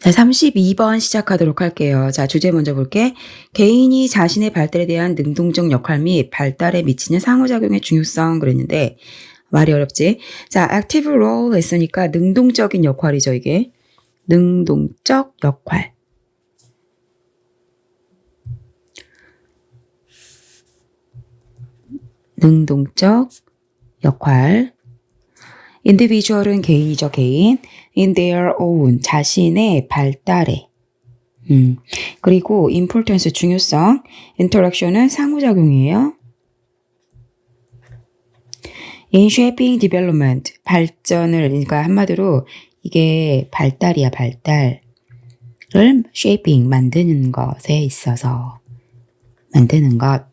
자, 32번 시작하도록 할게요. 자, 주제 먼저 볼게. 개인이 자신의 발달에 대한 능동적 역할 및 발달에 미치는 상호작용의 중요성 그랬는데, 말이 어렵지? 자, active role 했으니까 능동적인 역할이죠, 이게. 능동적 역할. 능동적 역할. individual은 개인이죠, 개인. In their own, 자신의 발달에. 음. 그리고 importance, 중요성. interaction은 상호작용이에요. in shaping development, 발전을, 그러니까 한마디로 이게 발달이야, 발달을 shaping, 만드는 것에 있어서. 만드는 것.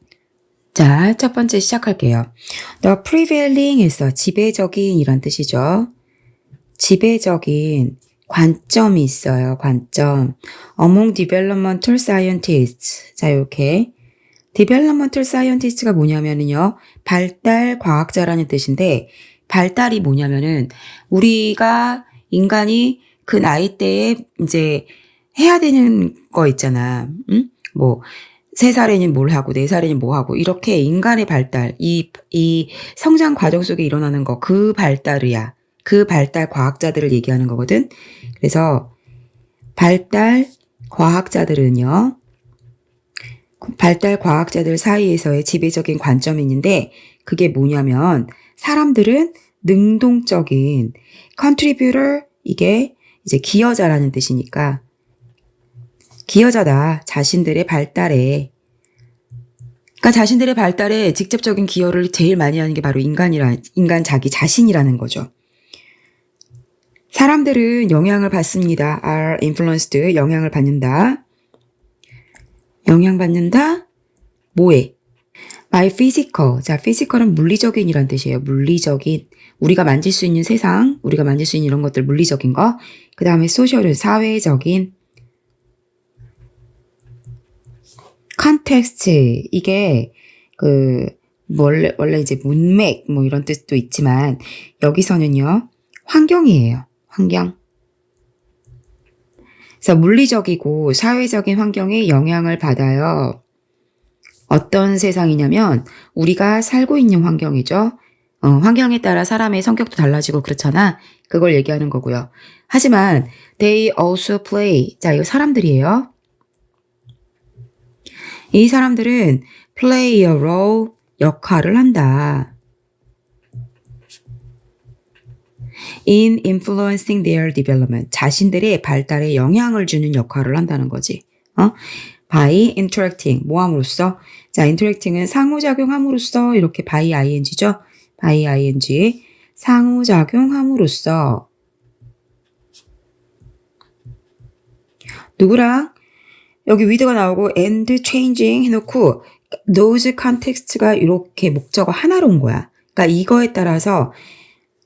자, 첫 번째 시작할게요. The prevailing 에서 지배적인 이런 뜻이죠. 지배적인 관점이 있어요. 관점. Among developmental scientists. 자, 이렇게. developmental scientist가 뭐냐면은요. 발달 과학자라는 뜻인데 발달이 뭐냐면은 우리가 인간이 그 나이 때에 이제 해야 되는 거 있잖아. 응? 뭐, 세 살에는 뭘 하고, 네 살에는 뭐 하고, 이렇게 인간의 발달, 이, 이 성장 과정 속에 일어나는 거, 그 발달이야. 그 발달 과학자들을 얘기하는 거거든. 그래서 발달 과학자들은요, 발달 과학자들 사이에서의 지배적인 관점이 있는데, 그게 뭐냐면, 사람들은 능동적인 contributor, 이게 이제 기여자라는 뜻이니까, 기여자다. 자신들의 발달에. 그러니까 자신들의 발달에 직접적인 기여를 제일 많이 하는 게 바로 인간이라, 인간 자기 자신이라는 거죠. 사람들은 영향을 받습니다. are influenced. 영향을 받는다. 영향받는다. 뭐에? by physical. 자, physical은 물리적인이란 뜻이에요. 물리적인. 우리가 만질 수 있는 세상, 우리가 만질 수 있는 이런 것들 물리적인 거. 그 다음에 social은 사회적인. 컨텍스트 이게 그 원래 원래 이제 문맥 뭐 이런 뜻도 있지만 여기서는요 환경이에요 환경. 그래서 물리적이고 사회적인 환경에 영향을 받아요. 어떤 세상이냐면 우리가 살고 있는 환경이죠. 어, 환경에 따라 사람의 성격도 달라지고 그렇잖아. 그걸 얘기하는 거고요. 하지만 they also play. 자 이거 사람들이에요. 이 사람들은 play a role 역할을 한다. In influencing their development 자신들의 발달에 영향을 주는 역할을 한다는 거지. 어? by interacting 뭐 함으로써 자 interacting은 상호작용함으로써 이렇게 by ing죠. by ing 상호작용함으로써 누구랑 여기 with가 나오고 and changing 해놓고 those context가 이렇게 목적어 하나로 온 거야. 그러니까 이거에 따라서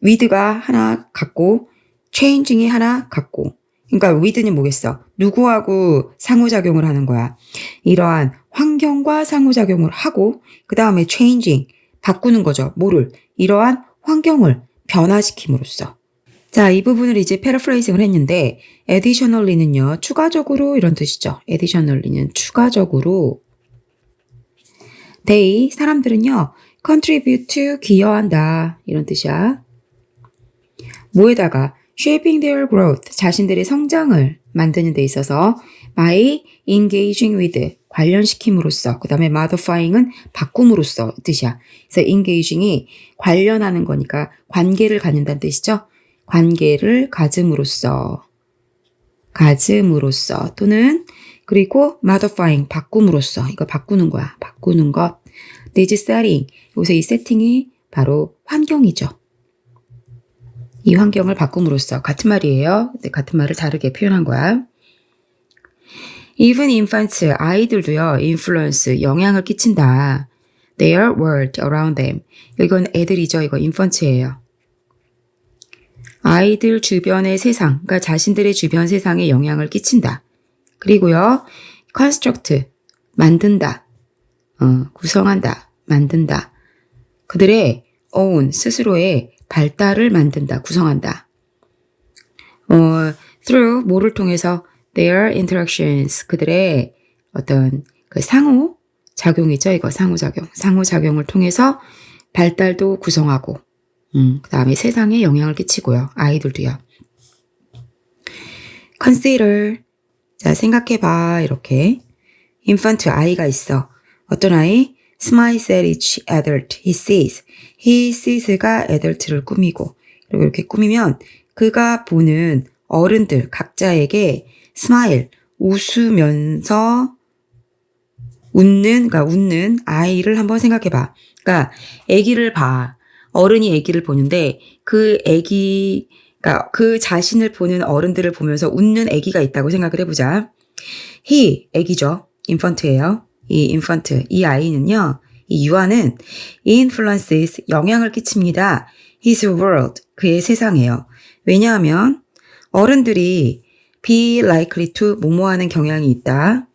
with가 하나 같고 changing이 하나 같고 그러니까 with는 뭐겠어? 누구하고 상호작용을 하는 거야. 이러한 환경과 상호작용을 하고 그 다음에 changing 바꾸는 거죠. 뭐를? 이러한 환경을 변화시킴으로써 자, 이 부분을 이제 패러프레이징을 했는데 additionally는요. 추가적으로 이런 뜻이죠. additionally는 추가적으로 they 사람들은요. contribute to 기여한다 이런 뜻이야. 뭐에다가 shaping their growth 자신들의 성장을 만드는 데 있어서 by engaging with 관련시킴으로써 그 다음에 modifying은 바꿈으로써 뜻이야. 그래서 engaging이 관련하는 거니까 관계를 갖는다는 뜻이죠. 관계를 가짐으로써 가짐으로써 또는 그리고 modifying 바꿈으로써 이거 바꾸는 거야. 바꾸는 것. 내지 setting 요새 이 세팅이 바로 환경이죠. 이 환경을 바꿈으로써 같은 말이에요. 네, 같은 말을 다르게 표현한 거야. Even infants 아이들도요 influence 영향을 끼친다. Their world around them 이건 애들이죠. 이거 infant예요. 아이들 주변의 세상, 그러니까 자신들의 주변 세상에 영향을 끼친다. 그리고요, construct, 만든다, 어, 구성한다, 만든다. 그들의 own, 스스로의 발달을 만든다, 구성한다. 어, through 뭐를 통해서 their interactions 그들의 어떤 그 상호 작용이죠. 이거 상호작용. 상호작용을 통해서 발달도 구성하고 음, 그 다음에 세상에 영향을 끼치고요. 아이들도요. consider 자, 생각해 봐. 이렇게 infant 아이가 있어. 어떤 아이? smiles at each adult he sees. He sees가 adult를 꾸미고 그리고 이렇게 꾸미면 그가 보는 어른들 각자에게 smile 웃으면서 웃는 그러니까 웃는 아이를 한번 생각해 봐. 그러니까 아기를 봐. 어른이 아기를 보는데 그 아기 그러니까 그 자신을 보는 어른들을 보면서 웃는 아기가 있다고 생각을 해 보자. he 아기죠. 인펀트예요. 이 인펀트 이 아이는요. 이 유아는 influences 영향을 끼칩니다. his world 그의 세상에요. 왜냐하면 어른들이 be likely to 뭐뭐하는 경향이 있다.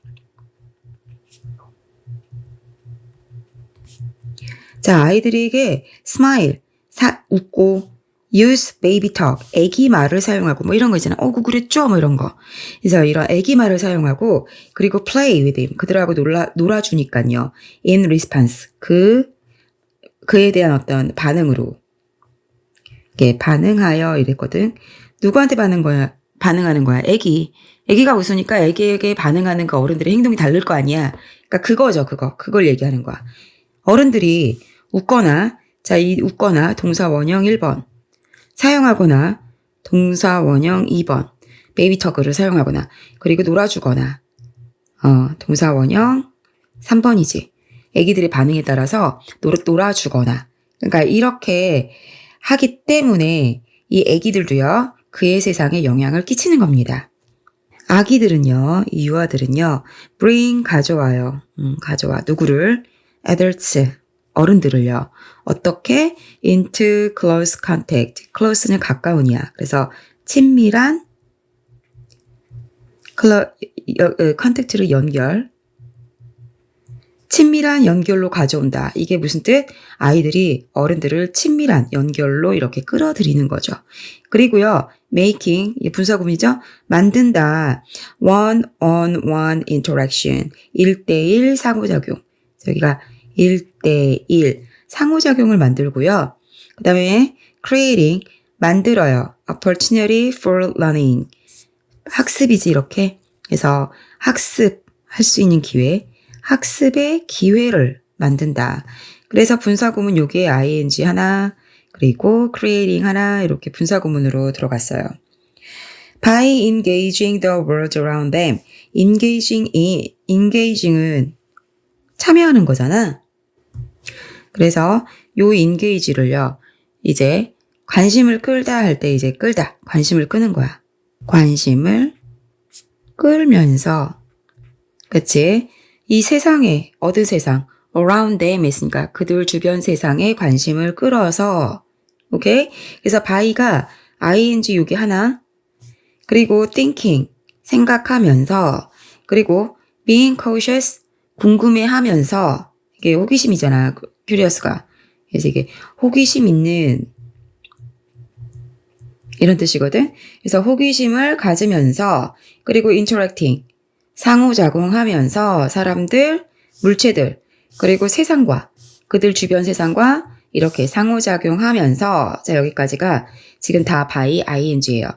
자, 아이들에게 smile, 사, 웃고, use baby talk, 애기 말을 사용하고, 뭐 이런 거 있잖아. 어, 그 그랬죠? 뭐 이런 거. 그래서 이런 애기 말을 사용하고, 그리고 play with him. 그들하고 놀아, 놀아주니까요. in response. 그, 그에 대한 어떤 반응으로. 이게 반응하여 이랬거든. 누구한테 반응 거야? 반응하는 거야? 애기. 애기가 웃으니까 애기에게 반응하는 그 어른들의 행동이 다를 거 아니야. 그러니까 그거죠, 그거. 그걸 얘기하는 거야. 어른들이 웃거나, 자, 이 웃거나 동사 원형 1번, 사용하거나 동사 원형 2번, 베이비 터그를 사용하거나, 그리고 놀아주거나, 어, 동사 원형 3번이지. 애기들의 반응에 따라서 놀, 놀아주거나. 그러니까 이렇게 하기 때문에 이 애기들도요, 그의 세상에 영향을 끼치는 겁니다. 아기들은요, 이 유아들은요, bring 가져와요. 음, 가져와. 누구를? adults, 어른들을요. 어떻게? into close contact. close는 가까운이야. 그래서 친밀한 컨택트를 연결. 친밀한 연결로 가져온다. 이게 무슨 뜻? 아이들이 어른들을 친밀한 연결로 이렇게 끌어들이는 거죠. 그리고요, making, 이 분사구문이죠? 만든다. one on one interaction. 1대1 상호작용. 여기가 1대1 상호작용을 만들고요. 그 다음에 creating, 만들어요. opportunity for learning. 학습이지, 이렇게. 그래서 학습할 수 있는 기회. 학습의 기회를 만든다. 그래서 분사구문 여기에 ing 하나, 그리고 creating 하나 이렇게 분사구문으로 들어갔어요. By engaging the world around them. engaging이, engaging은 참여하는 거잖아. 그래서 요 engage를요, 이제 관심을 끌다 할 때 이제 끌다. 관심을 끄는 거야. 관심을 끌면서, 그치? 이 세상에, 어느 세상, around them 했으니까 그들 주변 세상에 관심을 끌어서, 오케이? 그래서 by가 ing 여기 하나, 그리고 thinking, 생각하면서, 그리고 being cautious, 궁금해하면서, 이게 호기심이잖아, 큐리어스가. 그래서 이게 호기심 있는 이런 뜻이거든. 그래서 호기심을 가지면서 그리고 interacting 상호작용하면서 사람들, 물체들 그리고 세상과 그들 주변 세상과 이렇게 상호작용하면서 자 여기까지가 지금 다 by ing예요.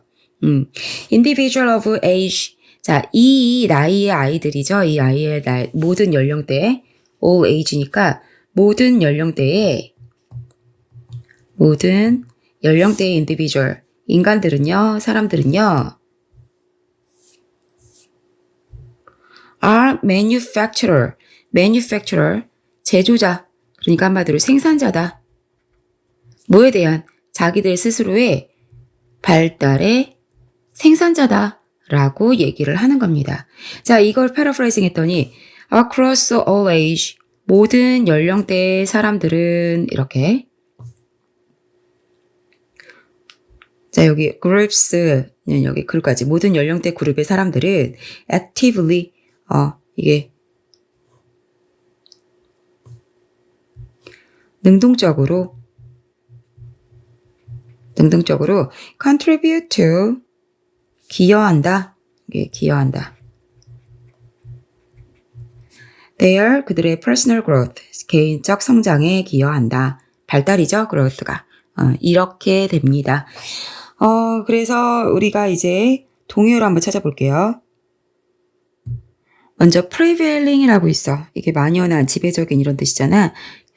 음. individual of age 자, 이 나이의 아이들이죠. 이 아이의 나이, 모든 연령대 all age니까 모든 연령대의 모든 연령대의 individual 인간들은요, 사람들은요, are manufacturer, manufacturer, 제조자, 그러니까 한마디로 생산자다. 뭐에 대한 자기들 스스로의 발달의 생산자다. 라고 얘기를 하는 겁니다. 자, 이걸 패러프레이징 했더니 across all age, 모든 연령대의 사람들은 이렇게 자, 여기 groups는 여기 글까지 모든 연령대 그룹의 사람들은 actively 어, 이게 능동적으로 능동적으로 contribute to 기여한다. 기여한다. Their 그들의 personal growth 개인적 성장에 기여한다. 발달이죠, growth가. 어, 이렇게 됩니다. 어, 그래서 우리가 이제 동요를 한번 찾아볼게요. 먼저 prevailing이라고 있어. 이게 만연한, 지배적인 이런 뜻이잖아.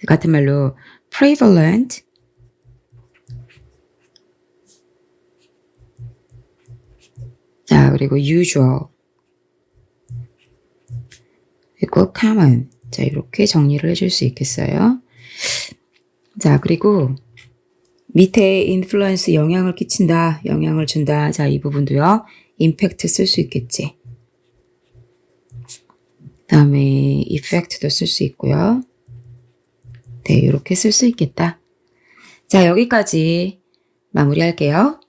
같은 말로 prevalent. 자, 그리고 usual. 그리고 common. 자, 이렇게 정리를 해줄 수 있겠어요. 자, 그리고 밑에 influence 영향을 끼친다, 영향을 준다. 자, 이 부분도요. impact 쓸수 있겠지. 다음에 effect도 쓸 수 있고요. 네, 이렇게 쓸 수 있겠다. 자, 여기까지 마무리할게요.